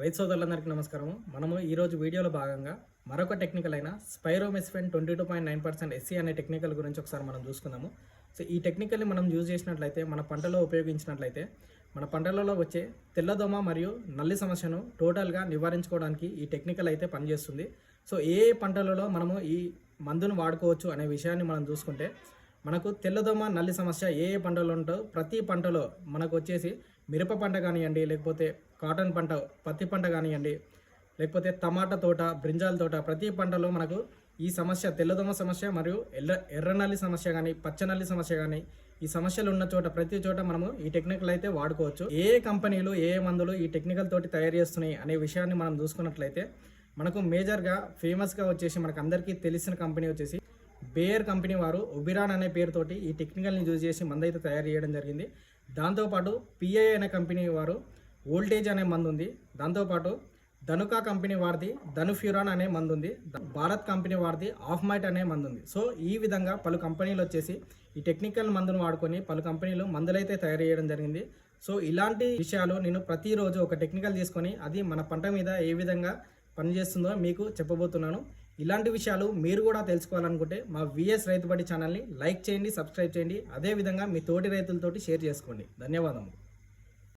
రైతు సోదరులందరికీ నమస్కారం మనము ఈరోజు వీడియోలో భాగంగా మరొక టెక్నికల్ అయిన spiromesifen twenty two point nine percent SC అనే టెక్నికల్ గురించి ఒకసారి మనం చూసుకుందాము. సో ఈ టెక్నికల్ని మనం యూజ్ చేసినట్లయితే మన పంటలో ఉపయోగించినట్లయితే మన పంటలలో వచ్చే తెల్లదోమ మరియు నల్లి సమస్యను టోటల్గా నివారించుకోవడానికి ఈ టెక్నికల్ అయితే పనిచేస్తుంది. సో ఏ ఏ పంటలలో మనము ఈ మందును వాడుకోవచ్చు అనే విషయాన్ని మనం చూసుకుంటే మనకు తెల్లదోమ నల్లి సమస్య ఏ ఏ పంటలో ఉంటో ప్రతి పంటలో మనకు వచ్చేసి మిరప పంట కానివ్వండి లేకపోతే కాటన్ పంట పత్తి పంట కానివ్వండి లేకపోతే టమాటా తోట బ్రింజాల తోట ప్రతి పంటలో మనకు ఈ సమస్య తెల్లదోమ సమస్య మరియు ఎర్ర ఎర్రనల్లి సమస్య కానీ పచ్చనల్లి సమస్య కానీ ఈ సమస్యలు ఉన్న చోట ప్రతి చోట మనము ఈ టెక్నికల్ అయితే వాడుకోవచ్చు. ఏ కంపెనీలు ఏ మందులు ఈ టెక్నికల్ తోటి తయారు చేస్తున్నాయి అనే విషయాన్ని మనం చూసుకున్నట్లయితే మనకు మేజర్గా ఫేమస్గా వచ్చేసి మనకు అందరికీ తెలిసిన కంపెనీ వచ్చేసి బేయర్ కంపెనీ వారు ఒబిరాన్ అనే పేరుతోటి ఈ టెక్నికల్ని యూజ్ చేసి మందు అయితే తయారు చేయడం జరిగింది. దాంతోపాటు పిఐ అనే కంపెనీ వారు ఓల్టేజ్ అనే మందు ఉంది దాంతోపాటు ధనుకా కంపెనీ వారిది ధనుఫ్యూరాన్ అనే మందు ఉంది భారత్ కంపెనీ వారిది ఆఫ్ మైట్ అనే మందు ఉంది సో ఈ విధంగా పలు కంపెనీలు వచ్చేసి ఈ టెక్నికల్ మందును వాడుకొని పలు కంపెనీలు మందులైతే తయారు చేయడం జరిగింది. సో ఇలాంటి విషయాలు నేను ప్రతిరోజు ఒక టెక్నికల్ తీసుకొని అది మన పంట మీద ఏ విధంగా పనిచేస్తుందో మీకు చెప్పబోతున్నాను. ఇలాంటి విషయాలు మీరు కూడా తెలుసుకోవాలనుకుంటే మా విఎస్ రైతుబడి ఛానల్ని లైక్ చేయండి సబ్స్క్రైబ్ చేయండి. అదేవిధంగా మీ తోటి రైతులతోటి షేర్ చేసుకోండి. ధన్యవాదములు.